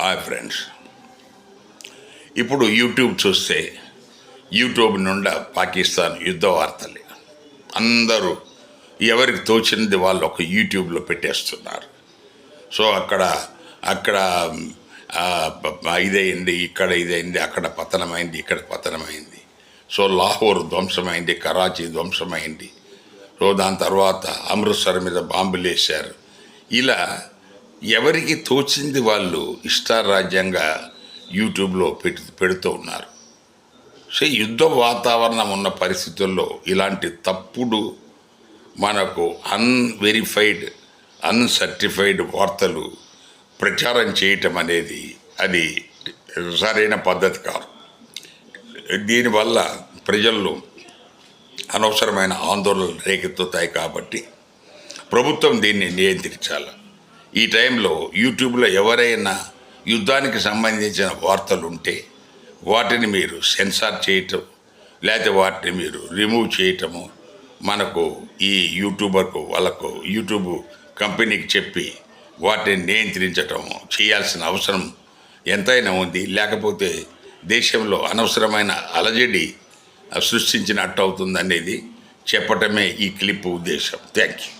Hi friends. ఇప్పుడు YouTube చూస్తే YouTube నుండి పాకిస్తాన్ యుద్ధ వార్తలే. అందరూ ఎవరికి తోచినది వాళ్ళు ఒక యూట్యూబ్లో పెట్టేస్తున్నారు. సో అక్కడ అక్కడ ఇదైంది ఇక్కడ ఇదైంది అక్కడ పతనమైంది ఇక్కడ పతనమైంది. సో లాహోర్ ధ్వంసమైంది కరాచీ ధ్వంసమైంది. సో దాని తర్వాత అమృత్సర్ మీద బాంబులు వేశారు ఇలా ఎవరికి తోచింది వాళ్ళు ఇష్టారాజ్యంగా యూట్యూబ్లో పెట్టి పెడుతూ ఉన్నారు. సో యుద్ధ వాతావరణం ఉన్న పరిస్థితుల్లో ఇలాంటి తప్పుడు మనకు అన్వెరిఫైడ్ అన్సర్టిఫైడ్ వార్తలు ప్రచారం చేయటం అనేది అది సరైన పద్ధతి కాదు. దీనివల్ల ప్రజల్లో అనవసరమైన ఆందోళనలు రేకెత్తుతాయి కాబట్టి ప్రభుత్వం దీన్ని నియంత్రించాలి. ఈ టైంలో యూట్యూబ్లో ఎవరైనా యుద్ధానికి సంబంధించిన వార్తలు ఉంటే వాటిని మీరు సెన్సార్ చేయటం లేకపోతే వాటిని మీరు రిమూవ్ చేయటము మనకు ఈ యూట్యూబర్కు వాళ్ళకు యూట్యూబ్ కంపెనీకి చెప్పి వాటిని నియంత్రించటం చేయాల్సిన అవసరం ఎంతైనా ఉంది. లేకపోతే దేశంలో అనవసరమైన అలజడి సృష్టించినట్టు అవుతుందనేది చెప్పటమే ఈ క్లిప్ ఉద్దేశం. Thank you.